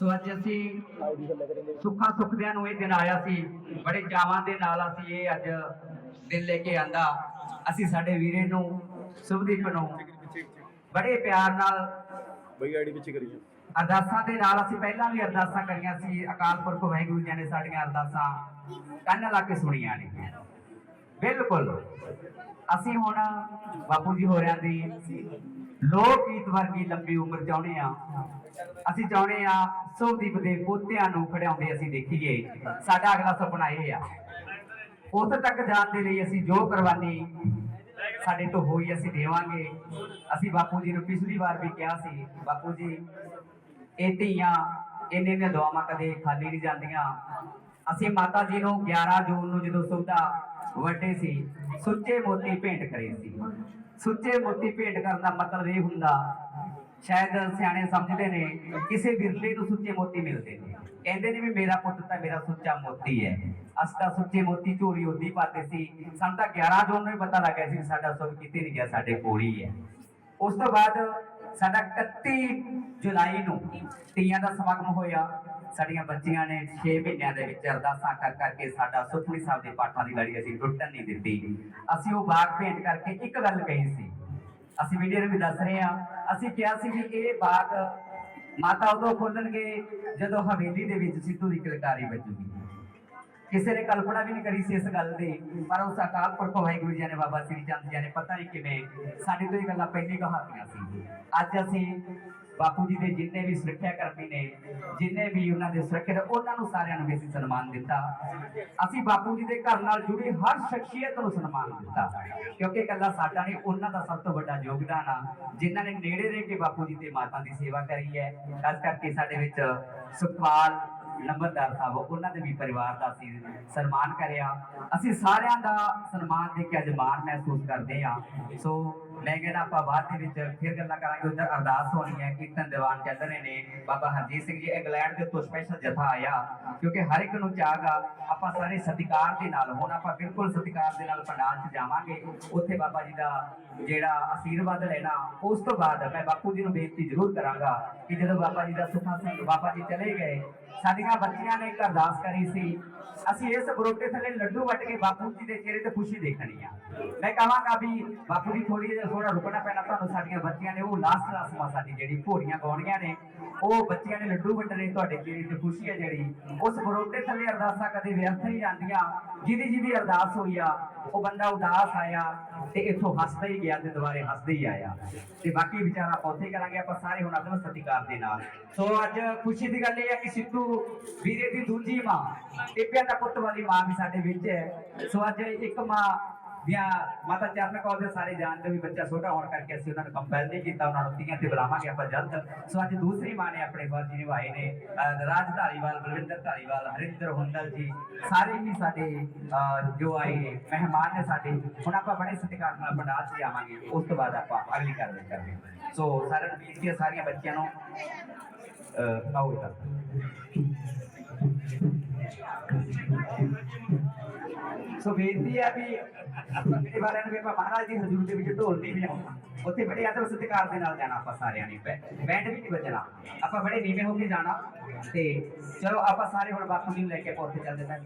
ਸੋ ਅੱਜ ਅਸੀਂ ਸੁੱਖਾਂ ਸੁਖਦਿਆਂ ਨੂੰ ਇਹ ਦਿਨ ਆਇਆ ਸੀ ਬੜੇ ਚਾਵਾਂ ਦੇ ਨਾਲ ਅਸੀਂ ਇਹ ਅੱਜ ਦਿਨ ਲੈ ਕੇ ਆਂਦਾ। ਅਸੀਂ ਸਾਡੇ ਵੀਰੇ ਨੂੰ ਸੁਭਦੀਪ ਨੂੰ ਬੜੇ ਪਿਆਰ ਨਾਲ ਬਈ ਆਈਡੀ ਪਿੱਛੇ ਕਰੀਏ ਅਰਦਾਸਾਂ ਦੇ ਨਾਲ ਅਸੀਂ ਪਹਿਲਾਂ ਵੀ ਅਰਦਾਸਾਂ ਕਰੀਆਂ ਸੀ ਅਕਾਲ ਪੁਰਖ ਵਾਹਿਗੁਰੂ ਜੀ ਨੇ ਸਾਡੀਆਂ ਅਰਦਾਸਾਂ ਕੰਨ ਲਾ ਕੇ ਸੁਣੀਆਂ ਨੇ। ਬਿਲਕੁਲ। ਅਸੀਂ ਹੁਣ ਬਾਪੂ ਜੀ ਹੋਰਿਆਂ ਦੀ ਲੋਕ ਗੀਤ ਵਰਗੀ ਲੰਬੀ ਉਮਰ ਚਾਹੁੰਦੇ ਆ ਅਸੀਂ ਚਾਹੁੰਦੇ ਆ ਸੋਦੀਪ ਦੇ ਪੋਤਿਆਂ ਨੂੰ ਖੜਿਆਉਂਦੇ ਅਸੀਂ ਦੇਖੀਏ। ਸਾਡਾ ਅਗਲਾ ਸੁਪਨਾ ਇਹ ਆ। ਉੱਥੇ ਤੱਕ ਜਾਣ ਦੇ ਲਈ ਅਸੀਂ ਜੋ ਕੁਰਬਾਨੀ ਸਾਡੇ ਤੋਂ ਹੋਈ ਅਸੀਂ ਦੇਵਾਂਗੇ। ਅਸੀਂ ਬਾਪੂ ਜੀ ਨੂੰ ਪਿਛਲੀ ਵਾਰ ਵੀ ਕਿਹਾ ਸੀ, ਬਾਪੂ ਜੀ, ਇਹ ਧੀਆਂ ਇੰਨੇ ਦੀਆਂ ਦੁਆਵਾਂ ਕਦੇ ਖਾਲੀ ਨਹੀਂ ਜਾਂਦੀਆਂ। ਅਸੀਂ ਮਾਤਾ ਜੀ ਨੂੰ 11 ਜੂਨ ਨੂੰ ਜਦੋਂ ਸੁਵਿਧਾ ਵੱਡੇ ਸੀ, ਸੁੱਚੇ ਮੋਤੀ ਭੇਂਟ ਕਰੇ ਸੀ। ਸੁੱਚੇ ਮੋਤੀ ਭੇਂਟ ਕਰਨ ਦਾ ਮਤਲਬ ਇਹ ਹੁੰਦਾ, ਸ਼ਾਇਦ ਸਿਆਣੇ ਸਮਝਦੇ ਨੇ, ਕਿਸੇ ਵਿਰਲੇ ਨੂੰ ਸੁੱਚੇ ਮੋਤੀ ਮਿਲਦੇ ਨੇ। ਕਹਿੰਦੇ ਨੇ ਵੀ ਮੇਰਾ ਪੁੱਤ ਤਾਂ ਮੇਰਾ ਸੁੱਚਾ ਮੋਤੀ ਹੈ। ਅਸੀਂ ਤਾਂ ਸੁੱਚੇ ਮੋਤੀ ਝੋਲੀ ਉਦੀ ਪਾਤੇ ਸੀ। ਸਾਨੂੰ ਤਾਂ 11 ਜੂਨ ਨੂੰ ਹੀ ਪਤਾ ਲੱਗਿਆ ਸੀ ਵੀ ਸਾਡਾ ਸੁੱਖ ਕਿਤੇ ਨਹੀਂ ਗਿਆ, ਸਾਡੇ ਕੋਲ ਹੀ ਹੈ। ਉਸ ਤੋਂ ਬਾਅਦ ਸਾਡਾ 31 ਜੁਲਾਈ ਨੂੰ ਤੀਆਂ ਦਾ ਸਮਾਗਮ ਹੋਇਆ। ਸਾਡੀਆਂ ਬੱਚੀਆਂ ਨੇ 6 ਮਹੀਨਿਆਂ ਦੇ ਵਿੱਚ ਅਰਦਾਸਾਂ ਕਰ ਕਰਕੇ ਸਾਡਾ ਸੁਖਮਨੀ ਸਾਹਿਬ ਦੇ ਪਾਠਾਂ ਦੀ ਲੜੀ ਅਸੀਂ ਟੁੱਟਣ ਨਹੀਂ ਦਿੱਤੀ। ਅਸੀਂ ਉਹ ਬਾਗ ਭੇਟ ਕਰਕੇ ਇੱਕ ਗੱਲ ਕਹੀ ਸੀ। ਅਸੀਂ ਵੀਡੀਓ ਨੂੰ ਵੀ ਦੱਸ ਰਹੇ ਹਾਂ। ਅਸੀਂ ਕਿਹਾ ਸੀ ਵੀ ਇਹ ਬਾਗ ਮਾਤਾ ਉਦੋਂ ਖੋਲਣਗੇ ਜਦੋਂ ਹਵੇਲੀ ਦੇ ਵਿੱਚ ਸਿੱਧੂ ਦੀ ਕਿਲਕਾਰੀ ਵੱਜੂਗੀ। ਕਿਸੇ ਨੇ ਕਲਪਨਾ ਵੀ ਨਹੀਂ ਕਰੀ ਸੀ ਇਸ ਗੱਲ ਦੀ, ਪਰ ਉਸ ਅਕਾਲ ਪੁਰਖ ਵਾਹਿਗੁਰੂ ਜੀ ਨੇ ਬਾਬਾ ਸ੍ਰੀ ਚੰਦ ਜੀ ਨੇ ਪਤਾ ਨਹੀਂ ਕਿਵੇਂ ਸਾਡੇ ਤੋਂ ਇਹ ਗੱਲਾਂ ਪਹਿਲੇ ਕਹਾਤੀਆਂ ਸੀ। ਅੱਜ ਅਸੀਂ ਬਾਪੂ ਜੀ ਦੇ ਜਿੰਨੇ ਵੀ ਸੁਰੱਖਿਆ ਕਰਮੀ ਨੇ, ਜਿੰਨੇ ਵੀ ਉਹਨਾਂ ਦੇ ਸੁਰੱਖਿਆ ਉਹਨਾਂ ਨੂੰ ਸਾਰਿਆਂ ਨੂੰ ਵੀ ਅਸੀਂ ਸਨਮਾਨ ਦਿੱਤਾ। ਅਸੀਂ ਬਾਪੂ ਜੀ ਦੇ ਘਰ ਨਾਲ ਜੁੜੀ ਹਰ ਸ਼ਖਸੀਅਤ ਨੂੰ ਸਨਮਾਨ ਦਿੱਤਾ। ਕਿਉਂਕਿ ਇਕੱਲਾ ਸਾਡਾ ਨਹੀਂ, ਉਹਨਾਂ ਦਾ ਸਭ ਤੋਂ ਵੱਡਾ ਯੋਗਦਾਨ ਆ। ਜਿਨ੍ਹਾਂ ਨੇ ਨੇੜੇ ਰਹਿ ਕੇ ਬਾਪੂ ਜੀ ਤੇ ਮਾਤਾ ਦੀ ਸੇਵਾ ਕਰੀ ਹੈ, ਖਾਸ ਕਰਕੇ ਸਾਡੇ ਵਿੱਚ ਸੁਖਪਾਲ ਨੰਬਰਦਾਰ ਸਾਹਿਬ, ਉਹਨਾਂ ਦੇ ਵੀ ਪਰਿਵਾਰ ਦਾ ਅਸੀਂ ਸਨਮਾਨ ਕਰਿਆ। ਅਸੀਂ ਸਾਰਿਆਂ ਦਾ ਸਨਮਾਨ ਦੇ ਕੇ ਅੱਜ ਮਾਣ ਮਹਿਸੂਸ ਕਰਦੇ ਹਾਂ। ਸੋ ਮੈਂ ਕਹਿੰਦਾ ਆਪਾਂ ਬਾਅਦ ਦੇ ਵਿੱਚ ਫਿਰ ਗੱਲਾਂ ਕਰਾਂਗੇ। ਉਧਰ ਅਰਦਾਸ ਹੋਣੀ ਹੈ, ਕੀਰਤਨ ਦੀਵਾਨ ਚੱਲ ਰਹੇ ਨੇ। ਬਾਬਾ ਹਰਜੀਤ ਸਿੰਘ ਜੀ, ਇੰਗਲੈਂਡ ਦੇ ਤੋਂ ਸਪੈਸ਼ਲ ਜਥਾ ਆਇਆ। ਕਿਉਂਕਿ ਹਰ ਇੱਕ ਨੂੰ ਚਾਹਗਾ ਆਪਾਂ ਸਾਰੇ ਸਤਿਕਾਰ ਦੇ ਨਾਲ, ਹੁਣ ਆਪਾਂ ਬਿਲਕੁਲ ਸਤਿਕਾਰ ਦੇ ਨਾਲ ਪੰਡਾਲ 'ਚ ਜਾਵਾਂਗੇ। ਉੱਥੇ ਬਾਬਾ ਜੀ ਦਾ ਜਿਹੜਾ ਆਸ਼ੀਰਵਾਦ ਲੈਣਾ, ਉਸ ਤੋਂ ਬਾਅਦ ਮੈਂ ਬਾਪੂ ਜੀ ਨੂੰ ਬੇਨਤੀ ਜ਼ਰੂਰ ਕਰਾਂਗਾ ਕਿ ਜਦੋਂ ਬਾਬਾ ਜੀ ਦਾ ਸੁਖਾ ਸਿੰਘ ਬਾਬਾ ਜੀ ਚਲੇ ਗਏ, ਸਾਡੀਆਂ ਬੱਚੀਆਂ ਨੇ ਇੱਕ ਅਰਦਾਸ ਕਰੀ ਸੀ, ਅਸੀਂ ਇਸ ਬਰੋਟੇ ਥੱਲੇ ਲੱਡੂ ਵੱਟ ਕੇ ਬਾਪੂ ਜੀ ਦੇ ਚਿਹਰੇ ਤੇ ਖੁਸ਼ੀ ਦੇਖਣੀ ਆ। ਮੈਂ ਕਹਾਂਗਾ ਵੀ ਬਾਪੂ ਜੀ ਥੋੜੀ ਜਿਹੀ ਥੋੜਾ ਰੁਕਣਾ ਪੈਣਾ ਤੁਹਾਨੂੰ ਸਾਡੀਆਂ ਬੱਚੀਆਂ ਨੇ, ਉਹ ਲਾਸਟ ਰਸਮਾਂ ਸਾਡੀ ਜਿਹੜੀ ਘੋੜੀਆਂ ਗਾਉਣੀਆਂ ਨੇ, ਉਹ ਬੱਚੀਆਂ ਨੇ ਲੱਡੂ ਵੰਡਣੇ ਤੁਹਾਡੇ ਚਿਹਰੇ ਤੇ ਖੁਸ਼ੀ ਹੈ ਜਿਹੜੀ। ਉਸ ਬਰੋਟੇ ਥੱਲੇ ਅਰਦਾਸਾਂ ਕਦੇ ਵਿਅਰਥ ਨਹੀਂ ਜਾਂਦੀਆਂ। ਜਿਹਦੀ ਜਿਹਦੀ ਅਰਦਾਸ ਹੋਈ ਆ, ਉਹ ਬੰਦਾ ਉਦਾਸ ਆਇਆ ਤੇ ਇੱਥੋਂ ਹੱਸਦਾ ਹੀ ਗਿਆ ਤੇ ਦੁਬਾਰੇ ਹੱਸਦਾ ਹੀ ਆਇਆ। ਤੇ ਬਾਕੀ ਵਿਚਾਰਾ ਆਪਾਂ ਉੱਥੇ ਕਰਾਂਗੇ, ਆਪਾਂ ਸਾਰੇ ਹੁਣ ਅਗਲ ਸਤਿਕਾਰ ਦੇ ਨਾਲ। ਸੋ ਅੱਜ ਖੁਸ਼ੀ ਦੀ ਗੱਲ ਇਹ ਹੈ ਕਿ ਸਿੱਧੂ ਵੀਰੇ ਦੀ ਦੂਜੀ ਮਾਂ, ਟਿੱਪਿਆਂ ਦਾ ਪੁੱਤ ਵਾਲੀ ਮਾਂ ਵੀ ਸਾਡੇ ਵਿੱਚ ਹੈ। ਸੋ ਅੱਜ ਇੱਕ ਮਾਂ ਦੀਆਂ ਮਾਤਾ ਚਰਨ ਕੌਰ ਦੇ ਸਾਰੇ ਜਾਣਦੇ ਵੀ ਬੱਚਾ ਛੋਟਾ ਹੋਣ ਕਰਕੇ ਅਸੀਂ ਉਹਨਾਂ ਨੂੰ ਕੰਪੈਲ ਨਹੀਂ ਕੀਤਾ, ਉਹਨਾਂ ਨੂੰ ਤੀਆਂ ਤੇ ਬੁਲਾਵਾਂਗੇ ਆਪਾਂ ਜਲਦ ਸੋ ਅੱਜ ਦੂਸਰੀ ਮਾਂ ਨੇ ਆਪਣੇ ਫਰਜ਼ ਨਿਭਾਏ ਨੇ, ਅਹ ਰਾਜ ਧਾਲੀਵਾਲ ਬਲਵਿੰਦਰ ਧਾਲੀਵਾਲ ਹਰਿੰਦਰ ਹੁੰਦਲ ਜੀ, ਸਾਰੇ ਹੀ ਸਾਡੇ ਜੋ ਆਏ ਮਹਿਮਾਨ ਨੇ ਸਾਡੇ, ਹੁਣ ਆਪਾਂ ਬੜੇ ਸਤਿਕਾਰ ਨਾਲ ਪੰਡਾਲ 'ਚ ਜਾਵਾਂਗੇ ਉਸ ਤੋਂ ਬਾਅਦ ਆਪਾਂ ਅਗਲੀ ਕਾਰਵਾਈ ਕਰਦੇ ਹਾਂ। ਸੋ ਸਾਰਿਆਂ ਨੂੰ ਬੇਨਤੀ ਹੈ, ਸਾਰੀਆਂ ਬੱਚਿਆਂ ਨੂੰ ਆਓ ਇੱਧਰ ਸੋ ਬੇਨਤੀ ਆ ਵੀ ਆਪਾਂ ਮੇਰੇ ਵਾਲਿਆਂ ਨੂੰ ਵੀ ਆਪਾਂ ਮਹਾਰਾਜ ਦੀ ਹਜ਼ੂਰ ਦੇ ਵਿੱਚ ਢੋਲ ਨਹੀਂ ਵਜਾਉਣਾ ਉੱਥੇ ਬੜੇ ਆਦਰ ਸਤਿਕਾਰ ਦੇ ਨਾਲ ਜਾਣਾ ਆਪਾਂ ਸਾਰਿਆਂ ਨੇ। ਬੈ- ਬੈਂਡ ਵੀ ਨਹੀਂ ਵੱਜਣਾ। ਆਪਾਂ ਬੜੇ ਨੀਵੇਂ ਹੋ ਕੇ ਜਾਣਾ ਤੇ ਚਲੋ ਆਪਾਂ ਸਾਰੇ ਹੁਣ ਬਾਪੂ ਨੂੰ ਲੈ ਕੇ ਪੁੱਤ ਚੱਲਦੇ ਹਾਂ।